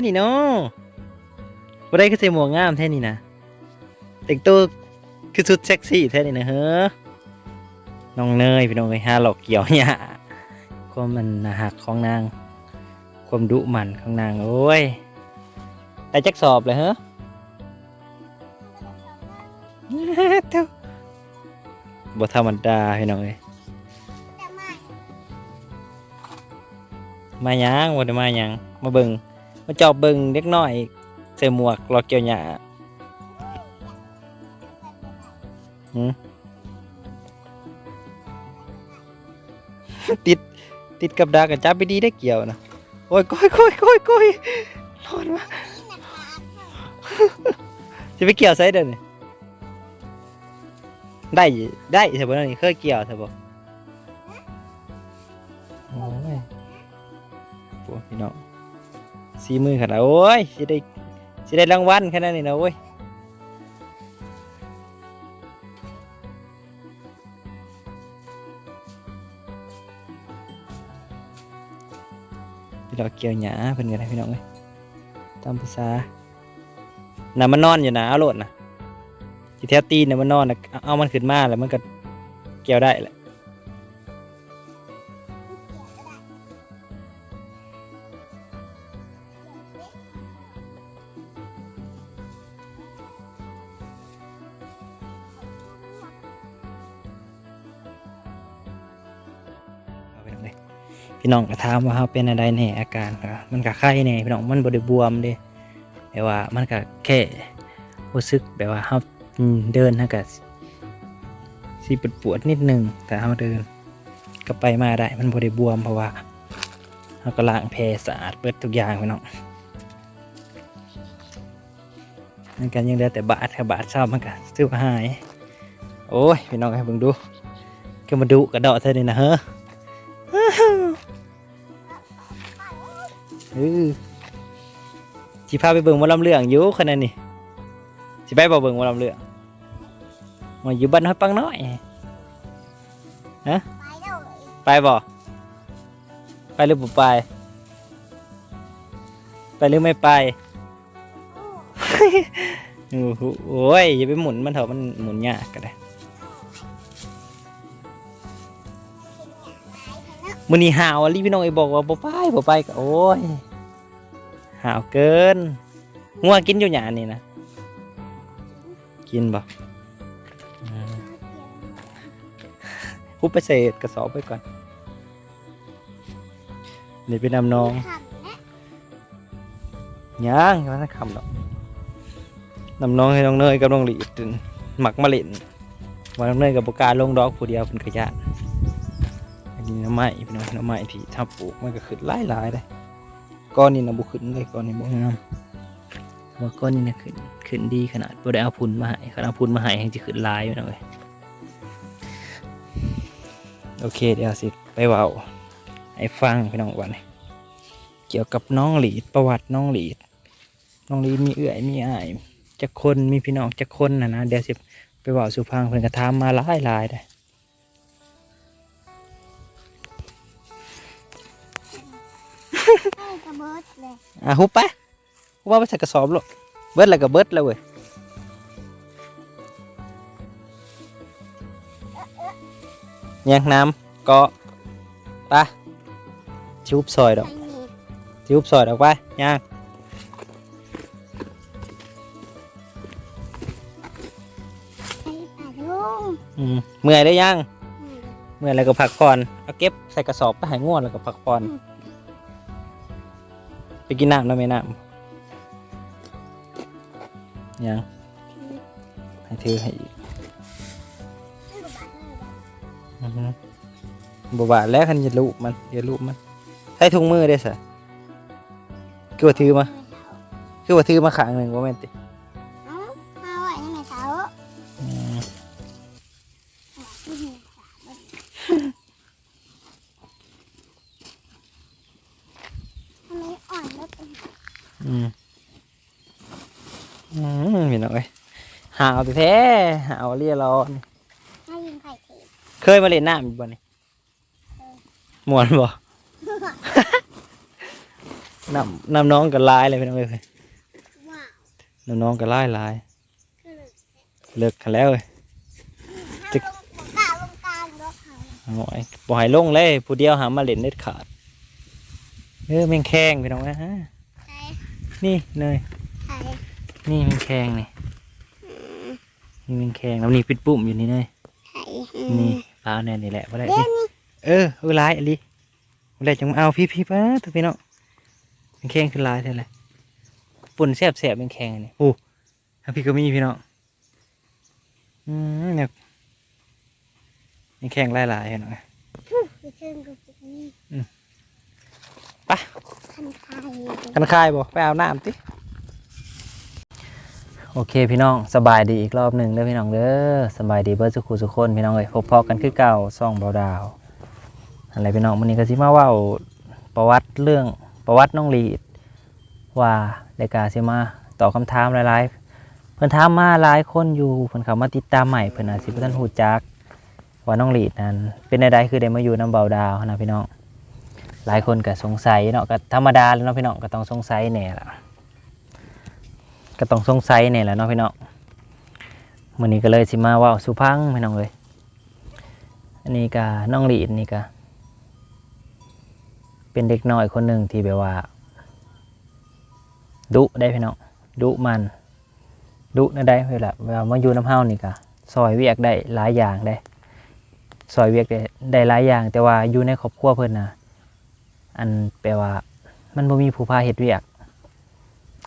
ผู้ใดนี่เนาะผู้ใดคือใส่หมวกงามแท้นี่นะแต่งตัวคือสุดเซ็กซี่แท้นี่นะเฮ้อน้องเนยพี่น้องเอ้ยหาหลอกเกี่ยวเนี่ยความมันน่าหักของนาง ความดุมันของนางโอ้ยได้จักสอบเลยเฮ้อเท่าบ่ธรรมดาพี่น้องเอ้ยแต่ไม่มาหยังบ่ได้มาหยังมาเบิ่ง มาจอบเบิ่งเด็กน้อยใส่หมวกรอเกี่ยวหญ้าหืมติดติดกับดากับจับไปดีได้เกี่ยวนะโอ้ยก้อยก้อยก้อยก้อยร้อนมากนี่นะคะจะไปเกี่ยวไซเดินนี่ได้อยู่ได้ใช่ป่ะนี่เคยเกี่ยวใช่ป่ะโอ้ยพวกพี่น้อง สีมือขนาดโอ้ยสิได้สิได้รางวัลขนาดนี้นะโอ้ยพี่น้องเกี่ยวหยาเพิ่นกันนะพี่น้องเอ้ยตามภาษาน่ะมันนอนอยู่นะเอาโหลดนะที่แท้ตีนน่ะมันนอนนะเอาเอามันขึ้นมาแล้วมันก็เกี่ยวได้แหละ พี่น้องก็ถามว่าเขาเป็นอะไรแน่อาการก็มันก็ไข้แน่พี่น้องมันบ่ได้บวมเด้แต่ว่ามันก็แค่รู้สึกแบบว่าเขาเดินเขาก็สิปวดปวดนิดนึงแต่เขาเดินก็ไปมาได้มันบ่ได้บวมเพราะว่าเขาก็ล้างแผลสะอาดเปิดทุกอย่างพี่น้องมันกันยังเหลือแต่บาดค่บาดเศร้ามันก็ซื้อมหาย โอ้ยพี่น้องให้เบิ่งดูก็มาดูกระดาะเท่านี้นะเฮ้อ ออสิพาไปเบิ่งมอลำเรื่องอยู่ขนาดนี้สิไปบ่เบิ่งมอลำเรื่องมาอยู่บ้านห้อยปังน้อยไปเลยไปบ่ไปหรือบ่ไป ไปหรือไม่ไปโอ้โหโอ้ยอย่าไปหมุนมันเถอะมันหมุนยากก็ได้มื้อนี้หาวอะลิพี่น้องไอ้บอกว่าบ่ไปบ่ไปก็โอ้ย หาวเกินงัวกินอยู่หยานี่นะ กินบ่อืมคุบไปใส่กระสอบไว้ก่อน นี่เป็นน้ำน้องยังยังไม่ได้คำหรอกนำน้องให้น้องเนยกับน้องหลีดหมักมาเล่นว่าน้องเนยกับปกล้าลงดอกผู้เดียวเป็นขยะอันนี้น้ำไม้พี่น้องน้ำไม้ที่ถ้าปลูกมันก็ขึ้นหลายหลายๆเลย ก้อนนี้นะบุขึ้นเลยก้อนนี้บุงามว่าก้อนนี้นะขึ้นขึ้นดีขนาดบ่ได้เอาพุนมาให้ขนาดเอาพุนมาให้ยังจะขึ้นลายอยู่นะเว้ยโอเคเดี๋ยวสิไปว่าให้ฟังพี่น้องวันเกี่ยวกับน้องหลีดประวัติน้องหลีด น้องหลีมีเอื่อยมีอ้ายจะคนมีพี่น้องจะคนนะนะเดี๋ยวสิไปบอกสุพังเพิ่นกระทามมาหลายหลายได้ ระเบิดเลยอะฮุบไปฮุบว่าไปใส่กระสอบลูกเบิดแล้วก็เบิดแล้วเว้ยยังน้ำเกาะไปชิบซอยดอกชิบซอยดอกไปยังไอ้ป่างอืมเมื่อยได้ยัง เมื่อยแล้วก็พักผ่อนเอาเก็บใส่กระสอบไปหายง่วงแล้วก็พักผ่อน ไปกินน้ำแล้วไหมน้ำยังให้ถือให้อีกให้กระบะเลยอือฮึบบาดแล้วคันอย่าลูบมันอย่าลูบมันใส่ถุงมือได้สะคือว่าถือมาคือว่าถือมาขางหนึ่งว่าแม่นติเอ้ามาไว้ในเสาอืมอื้อหือทำไมอ่อนแล้วเป็น อืมอืมพี่น้องเอ้ยหาวแท้ๆหาวเรียร้อน ให้ยิงไข่เทเคยมาเล่นน้ำอยู่บ่นี่ม่วนบ่ น้ำน้ำน้องก็ลายเลยพี่น้องเอ้ยว้าวน้ำน้องก็ลายลายคือเลิกกันแล้วเอ้ย ถ้าลงกลางลงกลางรถเขาเอาไอ้บ่ให้ลงเลย ผู้เดียวหามาเล่นเด็ดขาด เออแมงแข้งพี่น้องนะฮะใช่ นี่เนยใช่นี่แมงแข้งนี่นี่แมงแข้งแล้วนี่ปิดปุ่มอยู่นี่เนยใช่นี่ปลาแน่นี่แหละบ่ได้เดี๋ดิยวนี้เออเออลายอันนี้บ่ได้จังมาเอาพี่พี่ป้าตัวพี่น้องแมงแข้งคือลายเท่าไหร่ปุ่นแซ่บแซ่บแมงแข้งอันนี่โอ้ทางพี่ก็มีพี่น้องอืมเนี่ยแมงแข้งลายลายๆพี่น้องไปเชิญกับพวกนี้อืม ไปคันคายกันคายบ่ไปเอาน้ำติโอเคพี่น้องสบายดีอีกรอบหนึ่งเด้อพี่น้องเด้อสบายดีเบิร์สุขุสุขคนพี่น้องเอ้ยพบพอกันคือเก่าซ่องเบาดาวอะไรพี่น้องวันนี้ก็สิมาเว่าประวัติเรื่องประวัติน้องลีดว่ารายการสิมาตอบคำถามหลายๆเพิ่นถามมาหลายคนอยู่เพิ่นเข้ามาติดตามใหม่เพิ่นอาจสิบ่ทันฮู้จักว่าน้องลีดนั้นเป็นใดๆคือได้มาอยู่นํเบาดาวนะพี่น้อง หลายคนก็สงสัยเนาะก็ธรรมดาแล้วเนาะพี่น้องก็ต้องสงสัยแน่ละก็ต้องสงสัยแน่แหละเนาะพี่น้องมื้อนี้ก็เลยสิมาว่าสุพังพี่น้องเลยอันนี้ก็น้องหลีดนี่ก็เป็นเด็กน้อยคนหนึ่งที่แบบว่า ดุได้พี่น้องดุมันดุนะได้เวลาเวลามาอยู่น้ำเฮานี่ก็ซอยเวียกได้หลายอย่างได้ซอยเวียกได้ได้หลายอย่าง แต่ว่าอยู่ในครอบครัวเพิ่นนะ อันแปลว่า มันบ่มีผู้พาเฮ็ดเวียก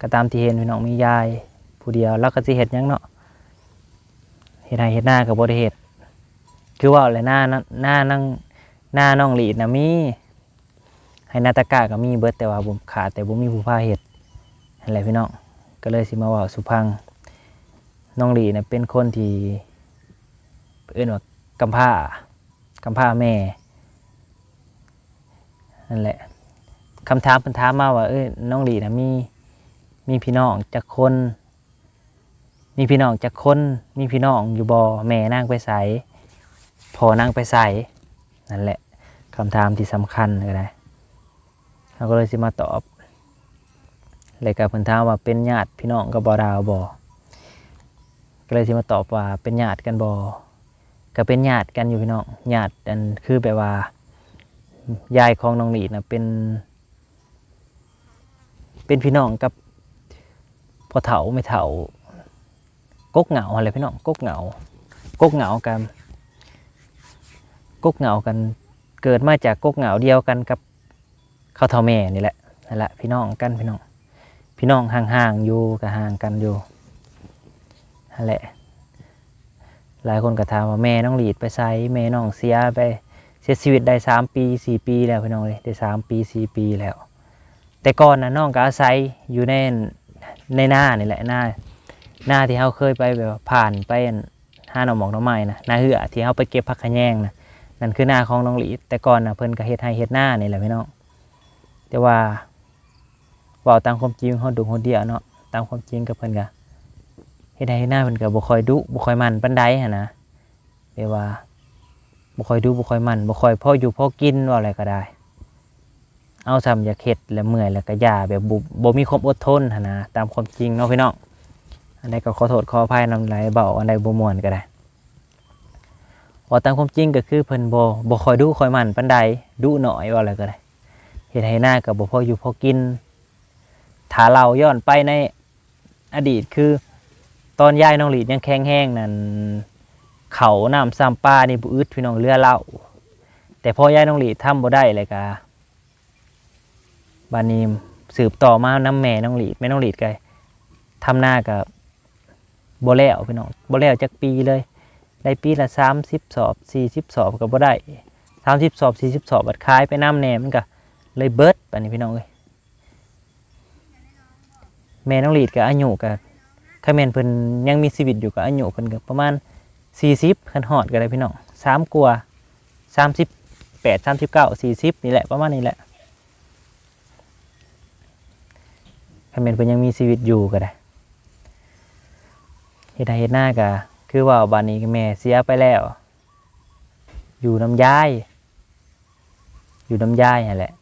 ก็ตามที่เห็นพี่น้องมียาย ผู้เดียวแล้วก็สิเฮ็ดหยังเนาะเฮ็ดให้เฮ็ดหน้าก็บ่ได้เฮ็ดคือว่าอะไรหน้านั้นหน้านั่งหน้าน้องหลีดน่ะมีให้นาตะกาก็มีเบิดแต่ว่าบ่ขาดแต่บ่มีผู้พาเฮ็ดนั่นแหละพี่น้องก็เลยสิมาว้าสุพังน้องหลีน่ะเป็นคนที่เอิ้นว่ากำพร้ากำพร้าแม่ นั่นแหละคำถามเพิ่นถามมาว่าเอ้ยน้องหลีนะมีมีพี่น้องจักคน มีพี่น้องจักคน มีพี่น้องอยู่บ่แม่นางไปใสพอนางไปใสนั่นแหละคำถามที่สำคัญเลยนะเราก็เลยสิมาตอบเลยกับเพิ่นถามว่าเป็นญาติพี่น้องกับบ่ดาวบ่ก็เลยสิมาตอบว่าเป็นญาติกันบ่ก็เป็นญาติกันอยู่พี่น้องญาติอันคือแบบว่า ยายของน้องหลีดนะเป็น เป็นพี่น้องกับพ่อเถาไม่เถากกเหงาอะไรพี่น้องกกเหงากกเหงากันกกเหงากัน เกิดมาจากกกเหงาเดียวกันกับข้าวเท่าแม่นี่แหละนั่นแหละพี่น้องกันพี่น้อง พี่น้องห่างๆอยู่กับห่างกันอยู่นั่นแหละ หลายคนก็ถามว่าแม่น้องหลีดไปไซแม่น้องเสียไป เสียชีวิตได้สามปีสี่ปีแล้วพี่น้องเลยได้สามปีสี่ปีแล้ว แต่ก่อนนะน้องก็อาศัยอยู่ในในหน้านี่แหละหน้าหน้าที่เขาเคยไปแบบผ่านไปห้าหน่อหมอกหน่อไม้นะหน้าเหือที่เขาไปเก็บผักขะแยงนะนั่นคือหน้าของน้องหลีแต่ก่อนนะเพิ่นก็เฮ็ดให้เฮ็ดหน้านี่แหละพี่น้องแต่ว่าเว่าตามความจริงเขาดูคนเดียวเนาะตามความจริงกับเพิ่นก็เฮ็ดให้เฮ็ดหน้าเพิ่นก็บ่ค่อยดุบ่ค่อยมันปานใดหันนะแปลว่า บ่ค่อยดูบ่ค่อยมันบ่ค่อยพออยู่พอกินว่าอะไรก็ได้ เอาซ้ำอยากเฮ็ดแล้วเมื่อยแล้วก็ยาแบบบ่บ่มีความอดทนหนะตามความจริงเนาะพี่น้องอันใดก็ขอโทษขออภัยนำหลเบาอันใดบ่ม่วนก็ได้ว่าตามความจริงก็คือเพิ่นบ่บ่ค่อยดูค่อยมันปานใดดุหน่อยว่าอะไรก็ได้เฮ็ดให้หน้าก็บ่พออยู่พอกินถ้าเราย้อนไปในอดีตคือ ตอนยายน้องหลีดยังแข็งแห้งนั่น เขาน้ำซ้ำปลานี่บุอึดพี่น้องเรือเล่าแต่พ่อยายน้องหลีทำบ่ได้เลยกะบานีสืบต่อมาน้ำแม่น้องหลีแม่น้องหลีดก็ทำหน้ากับบ่แล้วพี่น้องบ่แล้วจักปีเลยได้ปีละสามสิบสอบสี่สิบสอบก็บ่ได้สามสิบสอบสี่สิบสอบบัดคายไปน้ำแหน่มันก็เลยเบิดปานี้พี่น้องเอ้ยแม่น้องหลีดกับอายุกับข้าแมนเพิ่นยังมีชีวิตอยู่กับอายุเพิ่นก็ประมาณ สี่สิบขันหอดกันเลยพี่น้องสามกลัวสามสิบแปดสามสิบเก้าสี่สิบนี่แหละประมาณนี้แหละคำเป็นเพิ่นยังมีชีวิตอยู่ก็ได้เฮ็ดให้เฮ็ดหน้าก็คือว่าบานนี้แม่เสียไปแล้ว อยู่น้ำยาย อยู่น้ำยายนั่นแหละ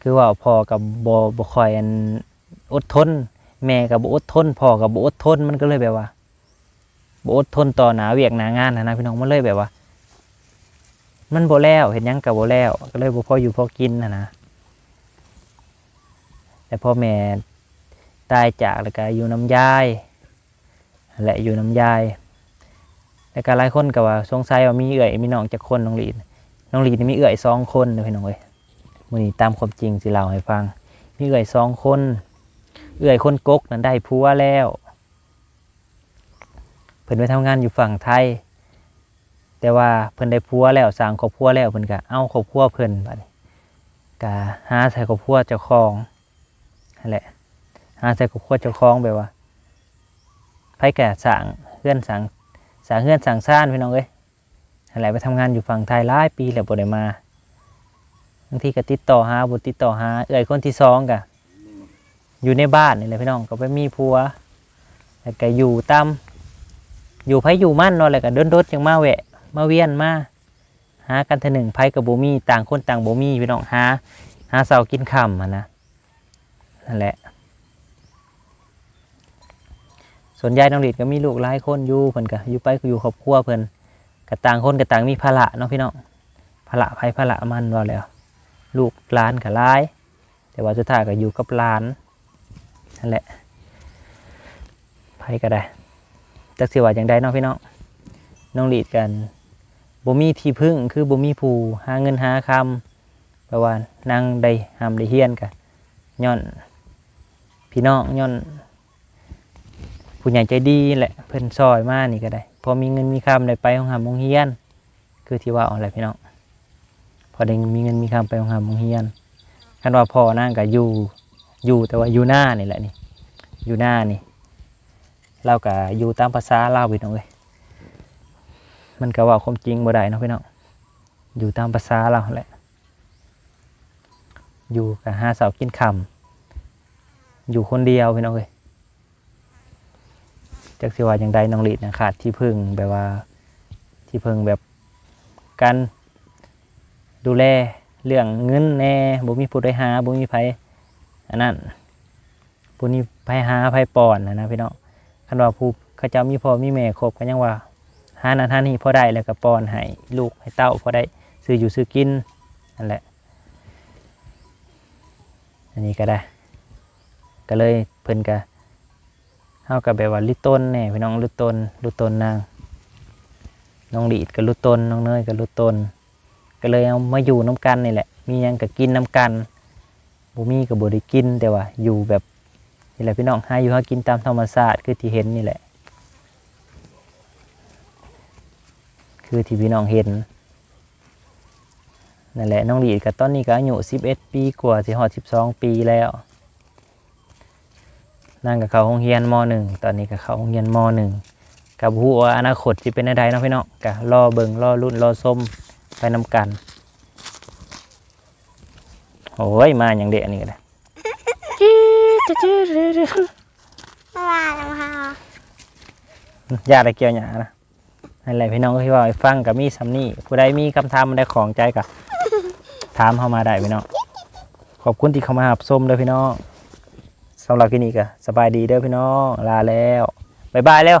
คือว่าพ่อกับบ่บ่คอยอันอดทน แม่กับบ่อดทนพ่อกับบ่อดทนมันก็เลยแบบว่า บอดทนต่อหนาเวียกหนางานนะนะพี่น้องมันเลยแบบว่า มันโบแล้วเห็นยังกับโบแล้วก็เลยบ่พออยู่พอกินนะนะแต่พ่อแม่ตายจากแล้วก็อยู่น้ำยายและอยู่น้ำยายแล้วก็หลายคนก็ว่าสงสัยว่ามีเอื้อยมีน้องจักคนน้องลีนน้องลีนนี่มีเอื้อยสองคนเด้อพี่น้องเอ้ยมือนี้ตามความจริงสิเล่าให้ฟัง มีเอื้อยสองคน เอื้อยคนกกนั้นได้ผัวแล้ว เพิ่นไปทำงานอยู่ฝั่งไทย แต่ว่าเพิ่นได้ผัวแล้วสร้างครอบครัวแล้วเพิ่นก็เอาครอบครัวเพิ่นบัดก็หาใส่ครอบครัวเจ้าของนั่นแหละหาใส่ครอบครัวเจ้าของแบบว่าไผก็สร้างเฮือนสร้างสร้างเฮือนสร้างซ่านพี่น้องเอ้ยนั่นแหละไปทำงานอยู่ฝั่งไทยหลายปีแล้วบ่ได้มาบางทีก็ติดต่อหาบ่ติดต่อหาเอื้อยคนที่สองก็อยู่ในบ้านนี่แหละพี่น้องก็ไปมีผัวแล้วก็อยู่ตาม อยู่ไผอยู่มั่นเนาะแล้วก็เดินรถยังมาแวะ มาเวียนมาหากันเทอหนึ่งไผกับโบมีต่างคนต่างโบมีพี่น้องหาหาเสากินค่ำอะนะนั่นแหละส่วนยายน้องหลีดก็มีลูกหลายคนอยู่เพิ่นก็อยู่ไปก็อยู่ครอบครัวเพิ่นก็ต่างคนก็ต่างมีภาระเนาะพี่น้องภาระไผภาระมันว่าแล้ว ลูกหลานก็หลาย แต่ว่าสุดท้ายก็อยู่กับหลานนั่นแหละไผก็ได้ จักสิว่าอย่างใดเนาะพี่น้องน้องหลีดกันบ่มีที่พึ่งคือบ่มีผู้หาเงินหาคำแปลว่านั่งได้หามได้เฮียนกะย้อนพี่น้องย้อนผู้ใหญ่ใจดีแหละเพิ่นซอยมานี่ก็ได้พอมีเงินมีคำได้ไปของหามโรงเรียน คือที่ว่าเอาอะไรพี่น้องพอได้มีเงินมีคำไปของหามโรงเรียนคันว่าพ่อนั่งก็อยู่อยู่แต่ว่าอยู่หน้านี่แหละนี่อยู่หน้านี่ เราก็อยู่ตามภาษาเราพี่น้องเลยมันก็ว่าความจริงบ่ได้เนาะพี่น้องอยู่ตามภาษาเราแหละ อยู่กับหาสาวกินคำอยู่คนเดียวพี่น้องเลยจากสิว่าอย่างใดน้องลีดนะขาดที่พึ่งแบบว่าที่พึ่งแบบการดูแลเรื่องเงินแน่บ่มีผู้ใดหาบ่มีไผอันนั้นผู้นี้ไผหาไผปอนนะนะพี่น้อง คันว่าผู้เขาเจ้ามีพ่อมีแม่ครบก็ยังว่าหานั้นหานนี่พอได้แล้วก็ปอนให้ลูกให้เต้าพอได้ซื้ออยู่ซื้อกินนั่นแหละ อันนี้ก็ได้ ก็เลยเพิ่นก็เฮากับแบบว่าลิต้นแน่พี่น้องลิต้นลิต้นนางน้องดีดกับลิต้นน้องเนยกับลิต้นก็เลยเอามาอยู่น้ำกันนี่แหละ มียังก็กินน้ำกันบ่มีก็บ่ได้กินแต่ว่าอยู่แบบ นี่แหละพี่น้องหาอยู่หากินตามธรรมชาติคือที่เห็นนี่แหละ คือที่พี่น้องเห็นนั่นแหละน้องหลีดกับตอนนี้ก็อายุ11 ปีกว่าสิฮอด12 ปีแล้วนั่งกับเขาโรงเรียนม .1 ตอนนี้ก็เขาโรงเรียนม .1 กับผู้ว่าอนาคตสิเป็นอะไรเนาะพี่น้องก็รอเบิงรอรุ่นรอส้มไปนำกันโอ้ยมาอย่างเด็กนนี้ก็ได้เมื่อ วานนะคะญาติเกี่ยวหยานะนั่นแหละพี่น้องก็ที่ว่าฟังกับมีซัมนี่ผู้ใดมีคำถามมันได้ของใจกับถามเข้ามาได้พี่น้องขอบคุณที่เข้ามาหับส้มเลยพี่น้องสำหรับที่นี่ก็สบายดีเด้อพี่น้องลาแล้วบายบายแล้ว